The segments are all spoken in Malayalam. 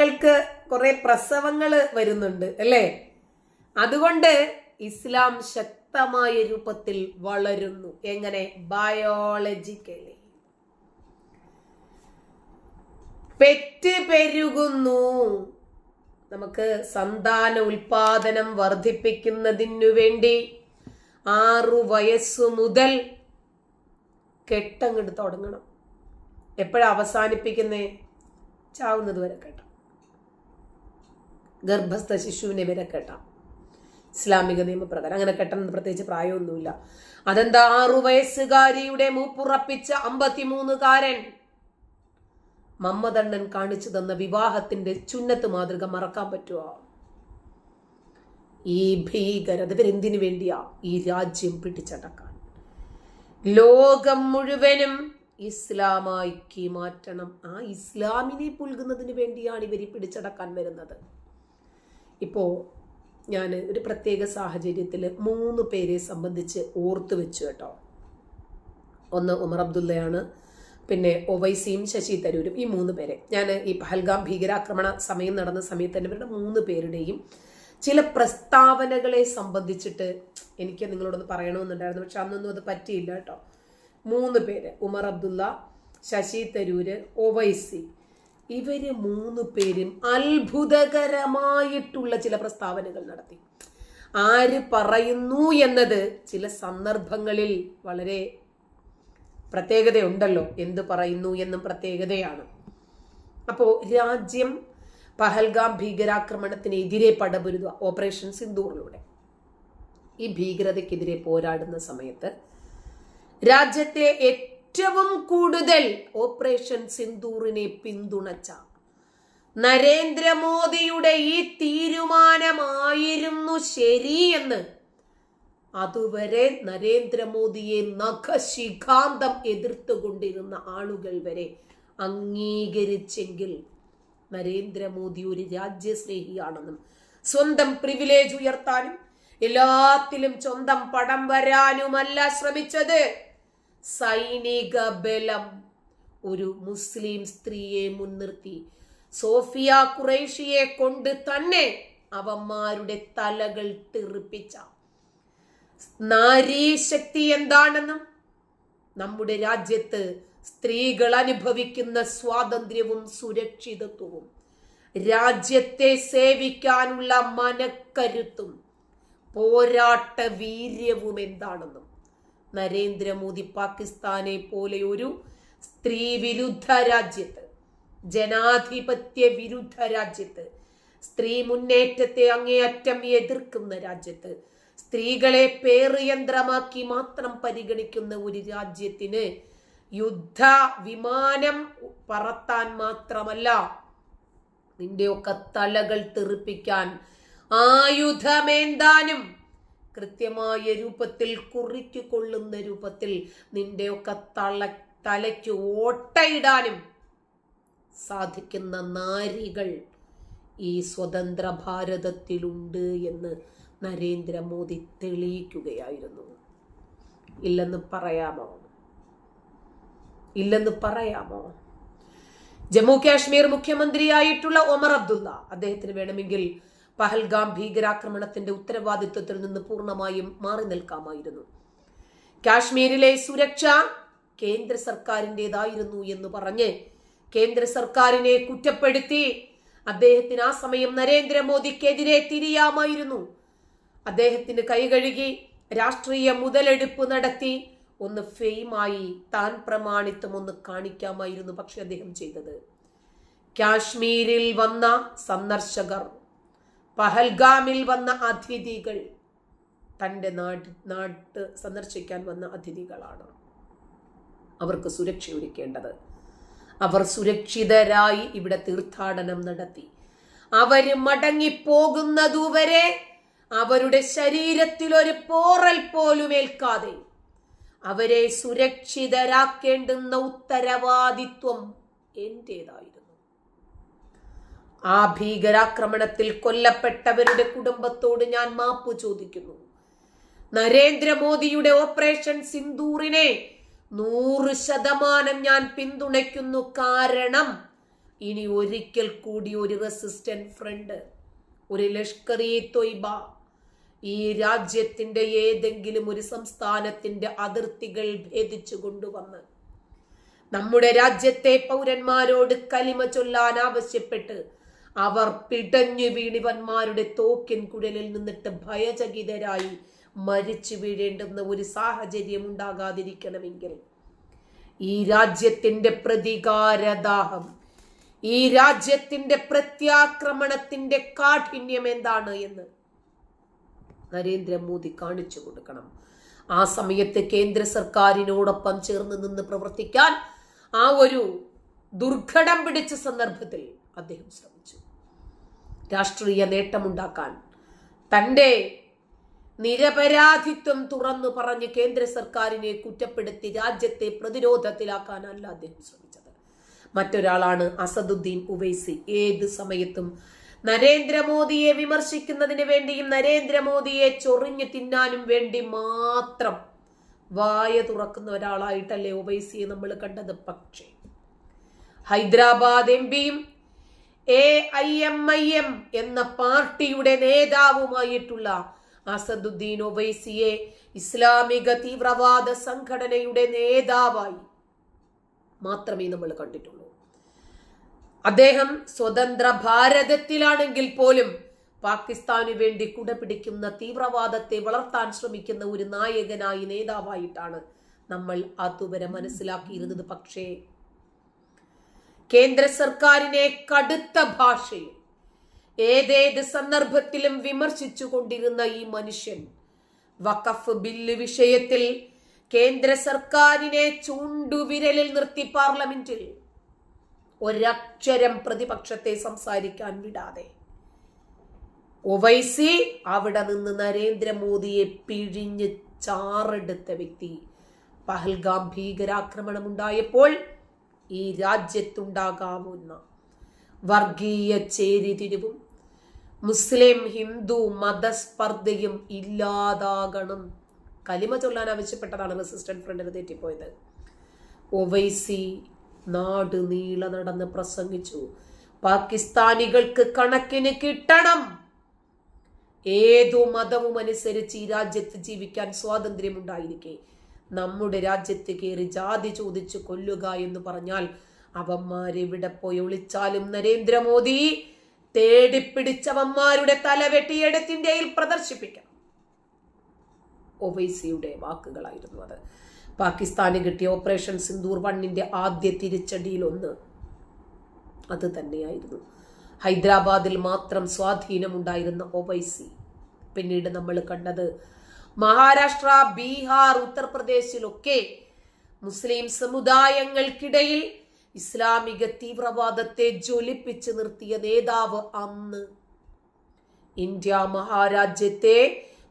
ൾക്ക് കുറെ പ്രസവങ്ങൾ വരുന്നുണ്ട് അല്ലേ? അതുകൊണ്ട് ഇസ്ലാം ശക്തമായ രൂപത്തിൽ വളരുന്നു. എങ്ങനെ? ബയോളജിക്കലി പെറ്റ് പെരുകുന്നു. നമുക്ക് സന്താന ഉൽപാദനം വർദ്ധിപ്പിക്കുന്നതിനു വേണ്ടി ആറു വയസ്സു മുതൽ കെട്ടങ്ങട് തുടങ്ങണം. എപ്പോഴാണ് അവസാനിപ്പിക്കുന്നേ? ചാവുന്നത് വരെ കേട്ടോ. ഗർഭസ്ഥ ശിശുവിനെ വരെ കെട്ടാം. ഇസ്ലാമിക നിയമപ്രകാരം. അങ്ങനെ കെട്ടണമെന്ന് പ്രത്യേകിച്ച് പ്രായമൊന്നുമില്ല. അതെന്താ? ആറു വയസ്സുകാരിയുടെ മൂപ്പുറപ്പിച്ച അമ്പത്തിമൂന്നുകാരൻ മമ്മദണ്ണൻ കാണിച്ചു തന്ന വിവാഹത്തിന്റെ ചുന്നത്ത് മാതൃക മറക്കാൻ പറ്റുമോ ഈ ഭീകരത ഇവരെന്തിനു വേണ്ടിയാ ഈ രാജ്യം പിടിച്ചടക്കാൻ? ലോകം മുഴുവനും ഇസ്ലാമാക്കി മാറ്റണം. ആ ഇസ്ലാമിനെ പുൽകുന്നതിന് വേണ്ടിയാണ് ഇവർ പിടിച്ചടക്കാൻ വരുന്നത്. ഇപ്പോൾ ഞാൻ ഒരു പ്രത്യേക സാഹചര്യത്തിൽ മൂന്ന് പേരെ സംബന്ധിച്ച് ഓർത്ത് വെച്ചു കേട്ടോ. ഒന്ന് ഉമർ അബ്ദുള്ളയാണ് പിന്നെ ഒവൈസിയും ശശി തരൂരും ഈ മൂന്ന് പേരെ. ഞാൻ ഈ പഹൽഗാം ഭീകരാക്രമണ സമയം നടന്ന സമയത്ത് തന്നെ ഇവരുടെ മൂന്ന് പേരുടെയും ചില പ്രസ്താവനകളെ സംബന്ധിച്ചിട്ട് എനിക്ക് നിങ്ങളോടൊന്ന് പറയണമെന്നുണ്ടായിരുന്നു. പക്ഷെ അന്നൊന്നും അത് പറ്റിയില്ല കേട്ടോ. മൂന്ന് പേര് ഉമർ അബ്ദുള്ള ശശി തരൂര് ഒവൈസി. ഇവർ മൂന്ന് പേരും അത്ഭുതകരമായിട്ടുള്ള ചില പ്രസ്താവനകൾ നടത്തി. ആര് പറയുന്നു എന്നത് ചില സന്ദർഭങ്ങളിൽ വളരെ പ്രത്യേകതയുണ്ടല്ലോ. എന്ത് പറയുന്നു എന്നും പ്രത്യേകതയാണ്. അപ്പോൾ രാജ്യം പഹൽഗാം ഭീകരാക്രമണത്തിനെതിരെ പടപൊരുതുക ഓപ്പറേഷൻ സിന്ദൂറിലൂടെ. ഈ ഭീകരതയ്ക്കെതിരെ പോരാടുന്ന സമയത്ത് രാജ്യത്തെ ഏറ്റവും കൂടുതൽ ഓപ്പറേഷൻ സിന്ദൂറിനെ പിന്തുണച്ച നരേന്ദ്രമോദിയുടെ ഈ തീരുമാനമായിരുന്നു ശരിയെന്ന്. അതുവരെ നരേന്ദ്രമോദിയെ നഖശിഖാന്തം എതിർത്തുകൊണ്ടിരുന്ന ആളുകൾ വരെ അംഗീകരിച്ചെങ്കിൽ നരേന്ദ്രമോദി ഒരു രാജ്യസ്നേഹിയാണെന്നും സ്വന്തം പ്രിവിലേജ് ഉയർത്താനും എല്ലാത്തിലും സ്വന്തം പടം വരാനുമല്ല ശ്രമിച്ചത്. സൈനിക ബലം. ഒരു മുസ്ലിം സ്ത്രീയെ മുൻനിർത്തി. സോഫിയ കുറേഷിയെ കൊണ്ട് തന്നെ അവന്മാരുടെ തലകൾ തെറിപ്പിച്ച. നാരീശക്തി എന്താണെന്നും? നമ്മുടെ രാജ്യത്ത് സ്ത്രീകൾ അനുഭവിക്കുന്ന സ്വാതന്ത്ര്യവും സുരക്ഷിതത്വവും. രാജ്യത്തെ സേവിക്കാനുള്ള മനക്കരുത്തും. പോരാട്ട വീര്യവും എന്താണെന്നും? നരേന്ദ്രമോദി പാകിസ്ഥാനെ പോലെ ഒരു സ്ത്രീ വിരുദ്ധ രാജ്യത്ത് ജനാധിപത്യ വിരുദ്ധ രാജ്യത്ത് സ്ത്രീ മുന്നേറ്റത്തെ അങ്ങേയറ്റം എതിർക്കുന്ന രാജ്യത്ത് സ്ത്രീകളെ പേറുയന്ത്രമാക്കി മാത്രം പരിഗണിക്കുന്ന ഒരു രാജ്യത്തിന് യുദ്ധ വിമാനം പറത്താൻ മാത്രമല്ല നിന്റെയൊക്കെ തലകൾ തെറിപ്പിക്കാൻ ആയുധമേന്താനും കൃത്യമായ രൂപത്തിൽ കുറിച്ചു കൊള്ളുന്ന രൂപത്തിൽ നിന്റെയൊക്കെ തള തലയ്ക്ക് ഓട്ടയിടാനും സാധിക്കുന്ന നാരികൾ ഈ സ്വതന്ത്ര ഭാരതത്തിലുണ്ട് എന്ന് നരേന്ദ്രമോദി തെളിയിക്കുകയായിരുന്നു. ഇല്ലെന്ന് പറയാമോ? ഇല്ലെന്ന് പറയാമോ? ജമ്മു കാശ്മീർ മുഖ്യമന്ത്രിയായിട്ടുള്ള ഒമർ അബ്ദുള്ള അദ്ദേഹത്തിന് വേണമെങ്കിൽ പഹൽഗാം ഭീകരാക്രമണത്തിന്റെ ഉത്തരവാദിത്വത്തിൽ നിന്ന് പൂർണമായും മാറി നിൽക്കാമായിരുന്നു. കാശ്മീരിലെ സുരക്ഷ കേന്ദ്ര സർക്കാരിന്റെതായിരുന്നു എന്ന് പറഞ്ഞ് കേന്ദ്ര സർക്കാരിനെ കുറ്റപ്പെടുത്തി അദ്ദേഹത്തിന് ആ സമയം നരേന്ദ്രമോദിക്കെതിരെ തിരിയാമായിരുന്നു. അദ്ദേഹത്തിന് കൈകഴുകി രാഷ്ട്രീയ മുതലെടുപ്പ് നടത്തി ഒന്ന് ഫെയിമായി താൻ പ്രമാണിത്വം ഒന്ന് കാണിക്കാമായിരുന്നു പക്ഷെ അദ്ദേഹം ചെയ്തത്. കാശ്മീരിൽ വന്ന സന്ദർശകർ പഹൽഗാമിൽ വന്ന അതിഥികൾ തന്റെ നാട് നാട്ട് സന്ദർശിക്കാൻ വന്ന അതിഥികളാണ് അവർക്ക് സുരക്ഷ ഒരുക്കേണ്ടത് അവർ സുരക്ഷിതരായി ഇവിടെ തീർത്ഥാടനം നടത്തി. അവർ മടങ്ങിപ്പോകുന്നതുവരെ അവരുടെ ശരീരത്തിൽ ഒരു പോറൽ പോലും ഏൽക്കാതെ അവരെ സുരക്ഷിതരാക്കേണ്ടുന്ന ഉത്തരവാദിത്വം എന്റേതായിരുന്നു ആ ഭീകരാക്രമണത്തിൽ കൊല്ലപ്പെട്ടവരുടെ കുടുംബത്തോട് ഞാൻ മാപ്പ് ചോദിക്കുന്നു. നരേന്ദ്രമോദിയുടെ ഓപ്പറേഷൻ സിന്ദൂറിനെ നൂറ് ശതമാനം ഞാൻ പിന്തുണയ്ക്കുന്നു. കാരണം ഇനി ഒരിക്കൽ കൂടി ഒരു റെസിസ്റ്റന്റ് ഫ്രണ്ട് ഒരു ലഷ്കർ ഇ തൊയ്ബ ഈ രാജ്യത്തിന്റെ ഏതെങ്കിലും ഒരു സംസ്ഥാനത്തിന്റെ അതിർത്തികൾ ഭേദിച്ചു കൊണ്ടുവന്ന് നമ്മുടെ രാജ്യത്തെ പൗരന്മാരോട് കലിമ ചൊല്ലാൻ ആവശ്യപ്പെട്ട് അവർ പിടഞ്ഞു വീണിവന്മാരുടെ തോക്കിൻ കുഴലിൽ നിന്നിട്ട് ഭയചകിതരായി മരിച്ചു വീഴേണ്ടുന്ന ഒരു സാഹചര്യം ഉണ്ടാകാതിരിക്കണമെങ്കിൽ ഈ രാജ്യത്തിന്റെ പ്രതികാരദാഹം ഈ രാജ്യത്തിന്റെ പ്രത്യാക്രമണത്തിന്റെ കാഠിന്യം എന്താണ് എന്ന് നരേന്ദ്രമോദി കാണിച്ചു കൊടുക്കണം. ആ സമയത്ത് കേന്ദ്ര സർക്കാരിനോടൊപ്പം ചേർന്ന് നിന്ന് പ്രവർത്തിക്കാൻ ആ ഒരു ദുർഘടം പിടിച്ച സന്ദർഭത്തിൽ അദ്ദേഹം ശ്രമിച്ചു. രാഷ്ട്രീയ നേട്ടമുണ്ടാക്കാൻ. തന്റെ നിരപരാധിത്വം തുറന്നു പറഞ്ഞ് കേന്ദ്ര സർക്കാരിനെ കുറ്റപ്പെടുത്തി രാജ്യത്തെ പ്രതിരോധത്തിലാക്കാനല്ല അദ്ദേഹം ശ്രമിച്ചത്. മറ്റൊരാളാണ് അസദുദ്ദീൻ ഉവൈസി. ഏത് സമയത്തും നരേന്ദ്രമോദിയെ വിമർശിക്കുന്നതിന് വേണ്ടിയും നരേന്ദ്രമോദിയെ ചൊറിഞ്ഞു തിന്നാനും വേണ്ടി മാത്രം വായ തുറക്കുന്ന ഒരാളായിട്ടല്ലേ ഒവൈസിയെ നമ്മൾ കണ്ടത്. പക്ഷേ ഹൈദരാബാദ് എം പിയും A I M I M എന്ന പാർട്ടിയുടെ നേതാവുമായിട്ടുള്ള അസദുദ്ദീൻ ഒവൈസിയെ ഇസ്ലാമിക തീവ്രവാദ സംഘടനയുടെ നേതാവായി മാത്രമേ നമ്മൾ കണ്ടിട്ടുള്ളൂ. അദ്ദേഹം സ്വതന്ത്ര ഭാരതത്തിലാണെങ്കിൽ പോലും പാകിസ്ഥാനു വേണ്ടി കുടപിടിക്കുന്ന തീവ്രവാദത്തെ വളർത്താൻ ശ്രമിക്കുന്ന ഒരു നായകനായി നേതാവായിട്ടാണ് നമ്മൾ അതുവരെ മനസ്സിലാക്കിയിരുന്നത്. പക്ഷേ കേന്ദ്ര സർക്കാരിനെ കടുത്ത ഭാഷയിൽ ഏതേത് സന്ദർഭത്തിലും വിമർശിച്ചു കൊണ്ടിരുന്ന ഈ മനുഷ്യൻ വഖഫ് ബില്ല് വിഷയത്തിൽ കേന്ദ്ര സർക്കാരിനെ ചൂണ്ടുവിരലിൽ നിർത്തി പാർലമെന്റിൽ ഒരക്ഷരം പ്രതിപക്ഷത്തെ സംസാരിക്കാൻ വിടാതെ. ഒവൈസി അവിടെ നിന്ന് നരേന്ദ്രമോദിയെ പിഴിഞ്ഞ് ചാറെടുത്ത വ്യക്തി പഹൽഗാം ഭീകരാക്രമണം ഉണ്ടായപ്പോൾ ഈ രാജ്യത്തുണ്ടാകാവുന്ന വർഗീയ ചേരിതിരിവും മുസ്ലിം ഹിന്ദു മതസ്പർദ്ധയും ഇല്ലാതാകണം. കലിമ ചൊല്ലാൻ ആവശ്യപ്പെട്ടതാണ് റെസിസ്റ്റന്റ് ഫ്രണ്ടിന് തെറ്റിപ്പോയത്. ഒവൈസി നാട് നീള നടന്ന് പ്രസംഗിച്ചു. പാകിസ്ഥാനികൾക്ക് കണക്കിന് കിട്ടണം. ഏതു മതവും അനുസരിച്ച് ഈ രാജ്യത്ത് ജീവിക്കാൻ സ്വാതന്ത്ര്യമുണ്ടായിരിക്കെ. നമ്മുടെ രാജ്യത്ത് കയറി ജാതി ചോദിച്ചു കൊല്ലുക എന്ന് പറഞ്ഞാൽ അവന്മാരെവിടെ പോയി ഒളിച്ചാലും നരേന്ദ്രമോദി തേടിപ്പിടിച്ചവന്മാരുടെ തല വെട്ടിയെടുത്ത് പ്രദർശിപ്പിക്കണം ഒവൈസിയുടെ വാക്കുകളായിരുന്നു അത്. പാകിസ്ഥാന് കിട്ടിയ ഓപ്പറേഷൻ സിന്ദൂർ വണ്ണിന്റെ ആദ്യ തിരിച്ചടിയിൽ ഒന്ന് അത് തന്നെയായിരുന്നു. ഹൈദരാബാദിൽ മാത്രം സ്വാധീനമുണ്ടായിരുന്ന ഒവൈസി. പിന്നീട് നമ്മൾ കണ്ടത് മഹാരാഷ്ട്ര ബീഹാർ ഉത്തർപ്രദേശിലൊക്കെ മുസ്ലിം സമുദായങ്ങൾക്കിടയിൽ ഇസ്ലാമിക തീവ്രവാദത്തെ ജ്വലിപ്പിച്ച് നിർത്തിയ നേതാവ് അന്ന്. ഇന്ത്യ മഹാരാജ്യത്തെ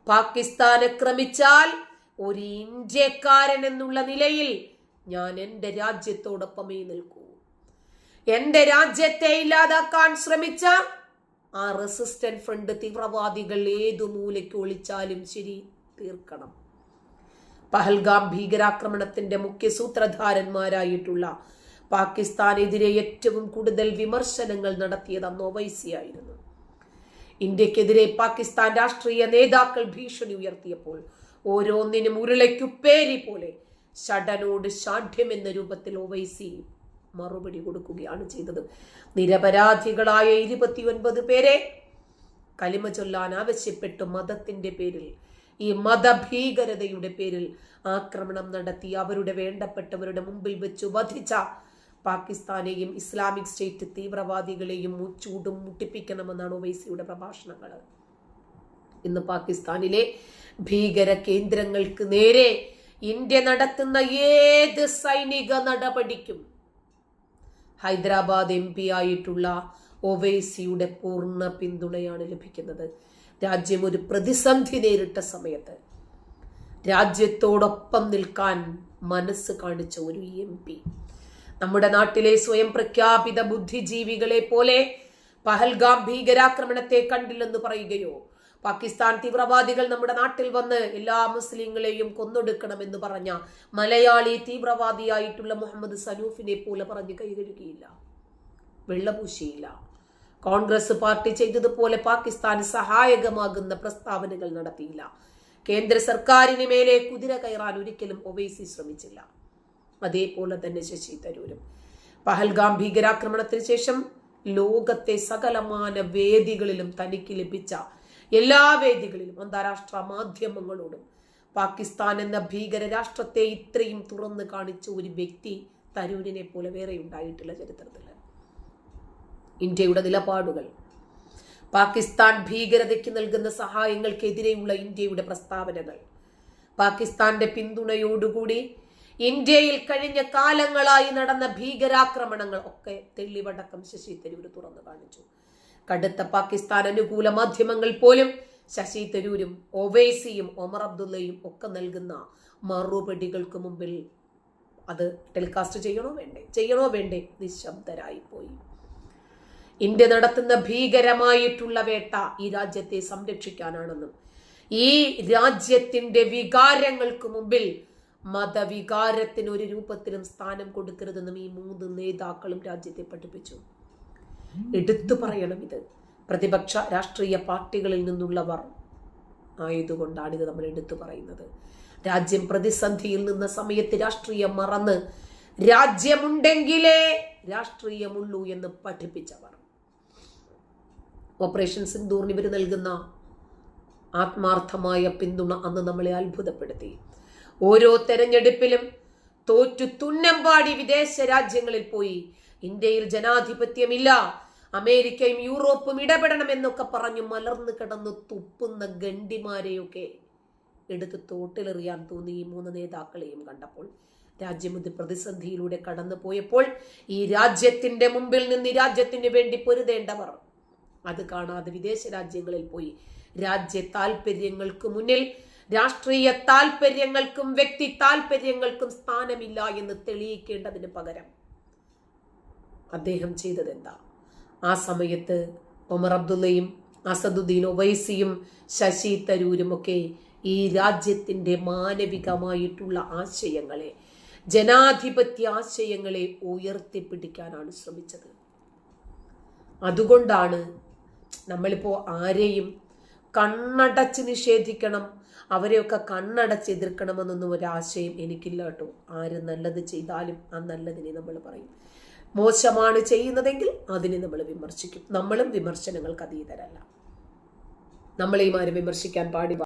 പാകിസ്ഥാൻ ആക്രമിച്ചാൽ ഒരു ഇന്ത്യക്കാരൻ എന്നുള്ള നിലയിൽ ഞാൻ എന്റെ രാജ്യത്തോടൊപ്പമേ നിൽക്കൂ. എന്റെ രാജ്യത്തെ ഇല്ലാതാക്കാൻ ശ്രമിച്ച ആ റെസിസ്റ്റന്റ് ഫ്രണ്ട് തീവ്രവാദികൾ ഏതു മൂലയ്ക്ക് ഒളിച്ചാലും ശരി? തീർക്കണം. പഹൽഗാം ഭീകരാക്രമണത്തിന്റെ മുഖ്യ സൂത്രധാരന്മാരായിട്ടുള്ള പാകിസ്ഥാനെതിരെ ഏറ്റവും കൂടുതൽ വിമർശനങ്ങൾ നടത്തിയത് അന്ന് ഒവൈസിയായിരുന്നു. ഇന്ത്യക്കെതിരെ പാകിസ്ഥാൻ രാഷ്ട്രീയ നേതാക്കൾ ഭീഷണി ഉയർത്തിയപ്പോൾ ഓരോന്നിനും ഉരുളയ്ക്കുപ്പേരി പോലെ ഷടനോട് ഷാഠ്യം എന്ന രൂപത്തിൽ ഒവൈസി മറുപടി കൊടുക്കുകയാണ് ചെയ്തത്. നിരപരാധികളായ ഇരുപത്തിയൊൻപത് പേരെ കലിമ ചൊല്ലാൻ ആവശ്യപ്പെട്ടു മതത്തിന്റെ പേരിൽ ഈ മതഭീകരതയുടെ പേരിൽ ആക്രമണം നടത്തി അവരുടെ വേണ്ടപ്പെട്ടവരുടെ മുമ്പിൽ വെച്ച് വധിച്ച പാകിസ്ഥാനെയും ഇസ്ലാമിക് സ്റ്റേറ്റ് തീവ്രവാദികളെയും ചൂടും മുട്ടിപ്പിക്കണമെന്നാണ് ഒവൈസിയുടെ പ്രഭാഷണങ്ങൾ. ഇന്ന് പാകിസ്ഥാനിലെ ഭീകര കേന്ദ്രങ്ങൾക്ക് നേരെ ഇന്ത്യ നടത്തുന്ന ഏത് സൈനിക നടപടിക്കും ഹൈദരാബാദ് എം പി ആയിട്ടുള്ള ഒവൈസിയുടെ പൂർണ പിന്തുണയാണ് ലഭിക്കുന്നത്. രാജ്യം ഒരു പ്രതിസന്ധി നേരിട്ട സമയത്ത് രാജ്യത്തോടൊപ്പം നിൽക്കാൻ മനസ്സ് കാണിച്ച ഒരു എം പി. നമ്മുടെ നാട്ടിലെ സ്വയം പ്രഖ്യാപിത ബുദ്ധിജീവികളെ പോലെ പഹൽഗാം ഭീകരാക്രമണത്തെ കണ്ടില്ലെന്ന് പറയുകയോ പാകിസ്ഥാൻ തീവ്രവാദികൾ നമ്മുടെ നാട്ടിൽ വന്ന് എല്ലാ മുസ്ലിങ്ങളെയും കൊന്നൊടുക്കണമെന്ന് പറഞ്ഞ മലയാളി തീവ്രവാദിയായിട്ടുള്ള മുഹമ്മദ് സനൂഫിനെ പോലെ പറഞ്ഞ് കൈകഴുകിയില്ല. വെള്ളപൂശിയില്ല. കോൺഗ്രസ് പാർട്ടി ചെയ്തതുപോലെ പാകിസ്ഥാന് സഹായകമാകുന്ന പ്രസ്താവനകൾ നടത്തിയില്ല. കേന്ദ്ര സർക്കാരിന് മേലെ കുതിര കയറാൻ ഒരിക്കലും ഒവൈസി ശ്രമിച്ചില്ല. അതേപോലെ തന്നെ ശശി തരൂരും. പഹൽഗാം ഭീകരാക്രമണത്തിന് ശേഷം ലോകത്തെ സകലമാന വേദികളിലും തനിക്ക് ലഭിച്ച എല്ലാ വേദികളിലും അന്താരാഷ്ട്ര മാധ്യമങ്ങളോടും പാകിസ്ഥാൻ എന്ന ഭീകര രാഷ്ട്രത്തെ ഇത്രയും തുറന്നു കാണിച്ച ഒരു വ്യക്തി തരൂരിനെ പോലെ വേറെ ഉണ്ടായിട്ടില്ല ചരിത്രത്തിൽ ഇന്ത്യയുടെ നിലപാടുകൾ. പാകിസ്ഥാൻ ഭീകരതയ്ക്ക് നൽകുന്ന സഹായങ്ങൾക്കെതിരെയുള്ള ഇന്ത്യയുടെ പ്രസ്താവനകൾ. പാകിസ്ഥാന്റെ പിന്തുണയോടുകൂടി ഇന്ത്യയിൽ കഴിഞ്ഞ കാലങ്ങളായി നടന്ന ഭീകരാക്രമണങ്ങൾ ഒക്കെ തെളിവടക്കം ശശി തരൂർ തുറന്നു കാണിച്ചു. കടുത്ത പാകിസ്ഥാൻ അനുകൂല മാധ്യമങ്ങൾ പോലും ശശി തരൂരും ഒവൈസിയും ഒമർ അബ്ദുള്ളയും ഒക്കെ നൽകുന്ന മറുപടികൾക്ക് മുമ്പിൽ അത് ടെലികാസ്റ്റ് ചെയ്യണോ വേണ്ടേ? ചെയ്യണോ വേണ്ടേ? നിശബ്ദരായി പോയി. ഇന്ത്യ നടത്തുന്ന ഭീകരമായിട്ടുള്ള വേട്ട ഈ രാജ്യത്തെ സംരക്ഷിക്കാനാണെന്നും ഈ രാജ്യത്തിന്റെ വികാരങ്ങൾക്ക് മുമ്പിൽ മതവികാരത്തിന് ഒരു രൂപത്തിലും സ്ഥാനം കൊടുക്കരുതെന്നും ഈ മൂന്ന് നേതാക്കളും രാജ്യത്തെ പഠിപ്പിച്ചു. എടുത്തു പറയണം ഇത്. പ്രതിപക്ഷ രാഷ്ട്രീയ പാർട്ടികളിൽ നിന്നുള്ളവർ ആയതുകൊണ്ടാണ് ഇത് നമ്മൾ എടുത്തു പറയുന്നത്. രാജ്യം പ്രതിസന്ധിയിൽ നിന്ന സമയത്ത് രാഷ്ട്രീയം മറന്ന് രാജ്യമുണ്ടെങ്കിലേ രാഷ്ട്രീയമുള്ളൂ എന്ന് പഠിപ്പിച്ചവർ. ഓപ്പറേഷൻ സിന്ദൂറിന് ഇവർ നൽകുന്ന ആത്മാർത്ഥമായ പിന്തുണ അന്ന് നമ്മളെ അത്ഭുതപ്പെടുത്തി. ഓരോ തെരഞ്ഞെടുപ്പിലും തോറ്റു തുന്നമ്പാടി വിദേശ രാജ്യങ്ങളിൽ പോയി. ഇന്ത്യയിൽ ജനാധിപത്യമില്ല. അമേരിക്കയും യൂറോപ്പും ഇടപെടണമെന്നൊക്കെ പറഞ്ഞു മലർന്നു കിടന്ന് തുപ്പുന്ന ഗണ്ടിമാരെയൊക്കെ എടുത്ത് തോട്ടിലെറിയാൻ തോന്നി ഈ മൂന്ന് നേതാക്കളെയും കണ്ടപ്പോൾ. രാജ്യം പ്രതിസന്ധിയിലൂടെ കടന്നു പോയപ്പോൾ ഈ രാജ്യത്തിന്റെ മുമ്പിൽ നിന്ന് ഈ രാജ്യത്തിന് വേണ്ടി പൊരുതേണ്ടവർ അത് കാണാതെ വിദേശ രാജ്യങ്ങളിൽ പോയി. രാജ്യ താല്പര്യങ്ങൾക്ക് മുന്നിൽ രാഷ്ട്രീയ താല്പര്യങ്ങൾക്കും വ്യക്തി താല്പര്യങ്ങൾക്കും സ്ഥാനമില്ല എന്ന് തെളിയിക്കേണ്ടതിന് പകരം അദ്ദേഹം ചെയ്തത് എന്താ? ആ സമയത്ത് ഒമർ അബ്ദുള്ളയും അസദുദ്ദീൻ ഒവൈസിയും ശശി തരൂരും ഒക്കെ ഈ രാജ്യത്തിന്റെ മാനവികമായിട്ടുള്ള ആശയങ്ങളെ ജനാധിപത്യ ആശയങ്ങളെ ഉയർത്തിപ്പിടിക്കാനാണ് ശ്രമിച്ചത്. അതുകൊണ്ടാണ് നമ്മളിപ്പോൾ ആരെയും കണ്ണടച്ച് നിഷേധിക്കണം. അവരെയൊക്കെ കണ്ണടച്ച് എതിർക്കണമെന്നൊന്നും ഒരാശയം എനിക്കില്ല കേട്ടോ. ആര് നല്ലത് ചെയ്താലും ആ നല്ലതിനെ നമ്മൾ പറയും. മോശമാണ് ചെയ്യുന്നതെങ്കിൽ അതിനെ നമ്മൾ വിമർശിക്കും. നമ്മളും വിമർശനങ്ങൾക്ക് അതീതരല്ല. നമ്മളെയും ആരും വിമർശിക്കാൻ പാടി